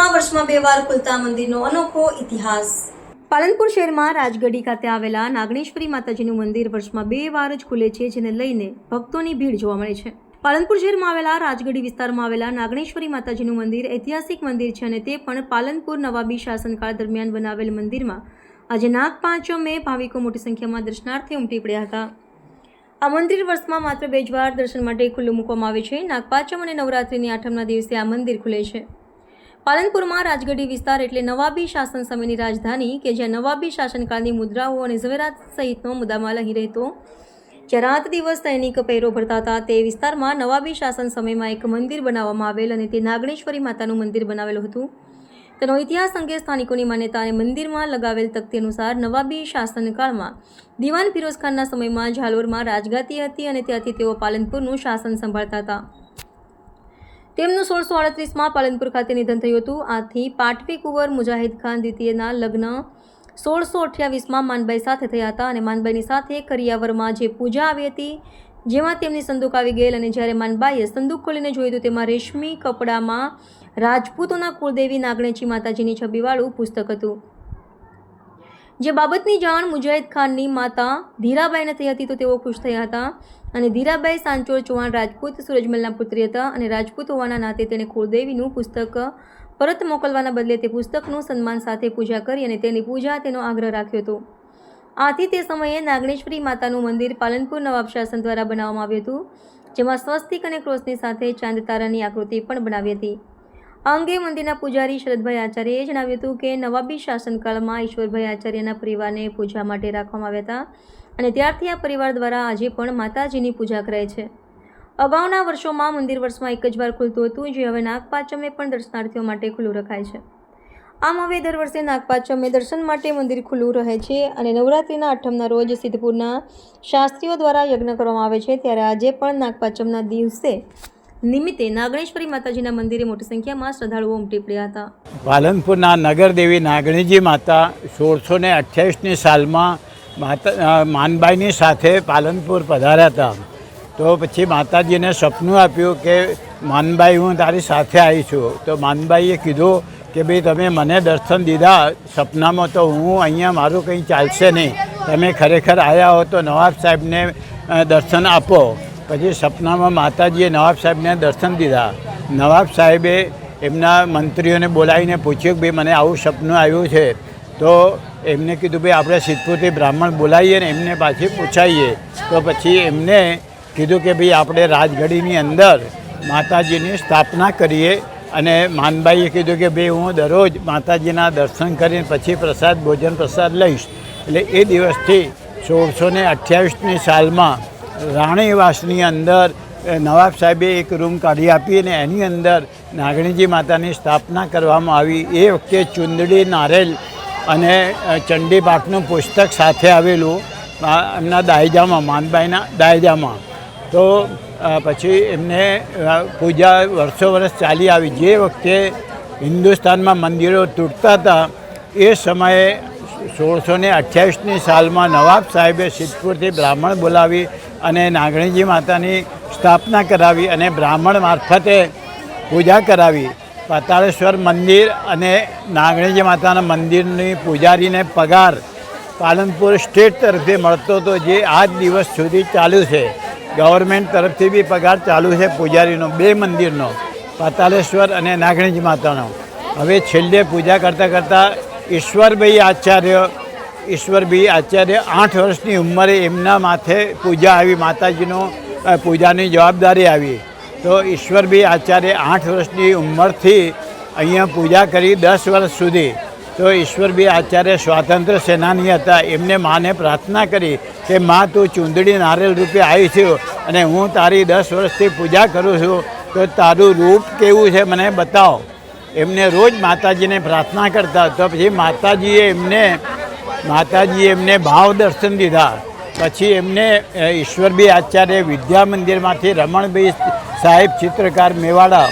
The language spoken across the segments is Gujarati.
શહેરમાં વર્ષમાં બે વાર ખુલતા મંદિરનો અનોખો ઇતિહાસ. પાલનપુર શહેરમાં રાજગઢી ખાતે આવેલા નાગણેશ્વરી માતાજીનું મંદિર વર્ષમાં બે વાર જ ખુલે છે, જેને લઈને ભક્તોની ભીડ જોવા મળે છે. પાલનપુર શહેરમાં આવેલા રાજગઢી વિસ્તારમાં આવેલા નાગણેશ્વરી માતાજીનું મંદિર ઐતિહાસિક મંદિર છે અને તે પણ પાલનપુર નવાબી શાસનકાળ દરમિયાન બનાવેલ મંદિરમાં. આજે નાગ પાંચમે ભાવિકો મોટી સંખ્યામાં દર્શનાર્થે ઉમટી પડ્યા હતા. આ મંદિર વર્ષમાં માત્ર બે જ વાર દર્શન માટે ખુલ્લું મૂકવામાં આવે છે. નાગપાંચમ અને નવરાત્રિની આઠમના દિવસે આ મંદિર ખુલે છે. પાલનપુરમાં રાજગઢી વિસ્તાર એટલે નવાબી શાસન સમયની રાજધાની કે જ્યાં નવાબી શાસનકાળની મુદ્રાઓ અને ઝવેરાત સહિતનો મુદ્દામાલ અહીં રહેતો. જ્યાં રાત દિવસ સૈનિક પહેરો ભરતા હતા, તે વિસ્તારમાં નવાબી શાસન સમયમાં એક મંદિર બનાવવામાં આવેલ અને તે નાગણેશ્વરી માતાનું મંદિર બનાવેલું હતું. તેનો ઇતિહાસ અંગે સ્થાનિકોની માન્યતા અને મંદિરમાં લગાવેલ તકતી અનુસાર નવાબી શાસનકાળમાં દિવાન ફિરોઝ ખાનના સમયમાં ઝાલોરમાં રાજગાતી હતી અને ત્યાંથી તેઓ પાલનપુરનું શાસન સંભાળતા હતા. તેમનું સોળસો આડત્રીસમાં પાલનપુર ખાતે નિધન થયું હતું. આથી પાટવી કુંવર, મુજાહિદ ખાન દ્વિતીયના લગ્ન સોળસો અઠ્યાવીસમાં માનબાઈ સાથે થયા હતા અને માનબાઈની સાથે કરિયાવરમાં જે પૂજા આવી હતી, જેમાં તેમની સંદૂક આવી ગયેલ અને જ્યારે માનબાઈએ સંદૂક ખોલીને જોયું તો તેમાં રેશમી કપડામાં રાજપૂતોના કુળદેવી નાગણેજી માતાજીની છબીવાળું પુસ્તક હતું. જે બાબતની જાણ મુજાહિદ ખાનની માતા ધીરાબાઈને થઈ હતી તો તેઓ ખુશ થયા હતા અને ધીરાબાઈ સાંચોર ચૌહાણ રાજપૂત સૂરજમલના પુત્રી હતા અને રાજપૂત હોવાના નાતે તેણે કુળદેવીનું પુસ્તક પરત મોકલવાના બદલે તે પુસ્તકનું સન્માન સાથે પૂજા કરી અને તેની પૂજા તેનો આગ્રહ રાખ્યો હતો. આથી તે સમયે નાગણેશ્વરી માતાનું મંદિર પાલનપુર નવાબ શાસન દ્વારા બનાવવામાં આવ્યું હતું, જેમાં સ્વસ્તિક અને ક્રોસની સાથે ચાંદ તારાની આકૃતિ પણ બનાવી હતી. આ અંગે મંદિરના પૂજારી શરદભાઈ આચાર્યએ જણાવ્યું હતું કે નવાબી શાસનકાળમાં ઈશ્વરભાઈ આચાર્યના પરિવારને પૂજા માટે રાખવામાં આવ્યા હતા અને ત્યારથી આ પરિવાર દ્વારા આજે પણ માતાજીની પૂજા કરાય છે. અગાઉના વર્ષોમાં મંદિર વર્ષમાં એક જ વાર ખુલતું હતું, જે હવે નાગપાંચમે પણ દર્શનાર્થીઓ માટે ખુલ્લું રખાય છે. આમ હવે દર વર્ષે નાગપાંચમે દર્શન માટે મંદિર ખુલ્લું રહે છે અને નવરાત્રિના આઠમના રોજ સિદ્ધપુરના શાસ્ત્રીઓ દ્વારા યજ્ઞ કરવામાં આવે છે, ત્યારે આજે પણ નાગપાંચમના દિવસે નિમિત્તે નાગણેશ્વરી માતાજીના મંદિરે મોટી સંખ્યામાં શ્રદ્ધાળુઓ ઉમટી પડ્યા હતા. પાલનપુરના નગરદેવી નાગણીજી માતા સોળસો ને અઠ્યાવીસની સાલમાં માતા માનબાઈની સાથે પાલનપુર પધાર્યા હતા. તો પછી માતાજીને સપનું આપ્યું કે, માનબાઈ, હું તારી સાથે આવી છું. તો માનબાઈએ કીધું કે, ભાઈ, તમે મને દર્શન દીધા સપનામાં તો હું અહીંયા મારું કંઈ ચાલશે નહીં. તમે ખરેખર આવ્યા હો તો નવાબ સાહેબને દર્શન આપો. પછી સપનામાં માતાજીએ નવાબ સાહેબને દર્શન દીધા. નવાબ સાહેબે એમના મંત્રીઓને બોલાવીને પૂછ્યું કે, ભાઈ, મને આવું સપનું આવ્યું છે. તો એમને કીધું, ભાઈ, આપણે સિદ્ધપુરથી બ્રાહ્મણ બોલાવીએ ને એમને પાછી પૂછાઈએ. તો પછી એમને કીધું કે, ભાઈ, આપણે રાજગઢીની અંદર માતાજીની સ્થાપના કરીએ. અને માનબાઈએ કીધું કે, ભાઈ, હું દરરોજ માતાજીના દર્શન કરીને પછી પ્રસાદ, ભોજન પ્રસાદ લઈશ. એટલે એ દિવસથી સોળસો ને અઠ્યાવીસની સાલમાં રાણીવાસની અંદર નવાબ સાહેબે એક રૂમ કાઢી આપી અને એની અંદર નાગણીજી માતાની સ્થાપના કરવામાં આવી. એ વખતે ચુંદડી, નારેલ અને ચંડી પાઠનું પુસ્તક સાથે આવેલું એમના દાયજામાં, માનબાઈના દાયજામાં. તો પછી એમને પૂજા વર્ષો વર્ષ ચાલી આવી. જે વખતે હિન્દુસ્તાનમાં મંદિરો તૂટતા હતા, એ સમયે સોળસો ને અઠ્યાવીસની સાલમાં નવાબ સાહેબે સિદ્ધપુરથી બ્રાહ્મણ બોલાવી અને નાગણીજી માતાની સ્થાપના કરાવી અને બ્રાહ્મણ મારફતે પૂજા કરાવી. પાતાળેશ્વર મંદિર અને નાગણીજી માતાના મંદિરની પૂજારીને પગાર પાલનપુર સ્ટેટ તરફથી મળતો હતો, જે આજ દિવસ સુધી ચાલુ છે. ગવર્મેન્ટ તરફથી બી પગાર ચાલુ છે પૂજારીનો, બે મંદિરનો, પાતાળેશ્વર અને નાગણીજી માતાનો. હવે છેલ્લે પૂજા કરતાં કરતાં ઈશ્વરભાઈ આચાર્ય ઈશ્વરભાઈ આચાર્ય આઠ વર્ષની ઉંમરે એમના માથે પૂજા આવી, માતાજીનો પૂજાની જવાબદારી આવી. તો ઈશ્વરભાઈ આચાર્ય આઠ વર્ષની ઉંમરથી અહીંયા પૂજા કરી દસ વર્ષ સુધી. તો ઈશ્વરભાઈ આચાર્ય સ્વાતંત્ર્ય સેનાની હતા. એમને માને પ્રાર્થના કરી કે, માં, તું ચૂંદડી નારેલ રૂપે આવી છું અને હું તારી દસ વર્ષથી પૂજા કરું છું. તો તારું રૂપ કેવું છે મને બતાવો. એમને રોજ માતાજીને પ્રાર્થના કરતા. તો પછી માતાજીએ એમને માતાજીએ એમને ભાવ દર્શન દીધા. પછી એમને ઈશ્વરભાઈ આચાર્ય વિદ્યા મંદિરમાંથી રમણભાઈ સાહેબ ચિત્રકાર મેવાડા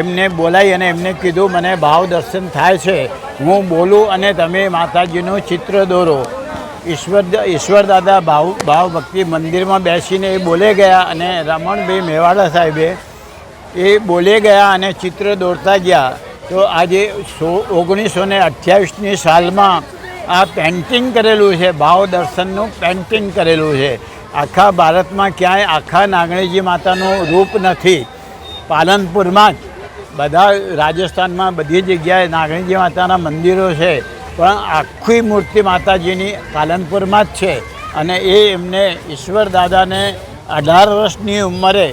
એમને બોલાવી અને એમને કીધું, મને ભાવ દર્શન થાય છે. હું બોલું અને તમે માતાજીનું ચિત્ર દોરો. ઈશ્વર ઈશ્વર દાદા ભાવ ભાવ ભક્તિ મંદિરમાં બેસીને એ બોલે ગયા અને રમણભાઈ મેવાડા સાહેબે એ બોલે ગયા અને ચિત્ર દોરતા ગયા. તો આજે સો ઓગણીસો ને અઠ્યાવીસની સાલમાં આ પેન્ટિંગ કરેલું છે, ભાવ દર્શનનું પેન્ટિંગ કરેલું છે. આખા ભારતમાં ક્યાંય આખા નાગણીજી માતાનું રૂપ નથી. પાલનપુરમાં જ બધા રાજસ્થાનમાં બધી જગ્યાએ નાગણીજી માતાના મંદિરો છે, પણ આખી મૂર્તિ માતાજીની પાલનપુરમાં જ છે. અને એ એમને ઈશ્વર દાદાને અઢાર વર્ષની ઉંમરે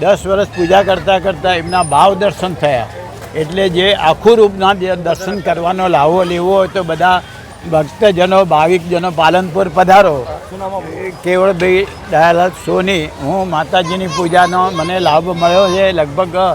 દસ વર્ષ પૂજા કરતાં કરતાં એમના ભાવ દર્શન થયા. એટલે જે આખું રૂપના દર્શન કરવાનો લાવો લેવો હોય તો બધા ભક્તજનો ભાવિકજનો પાલનપુર પધારો. કેવળભાઈ દયાલાલ સોની હું માતાજીની પૂજાનો મને લાભ મળ્યો છે. લગભગ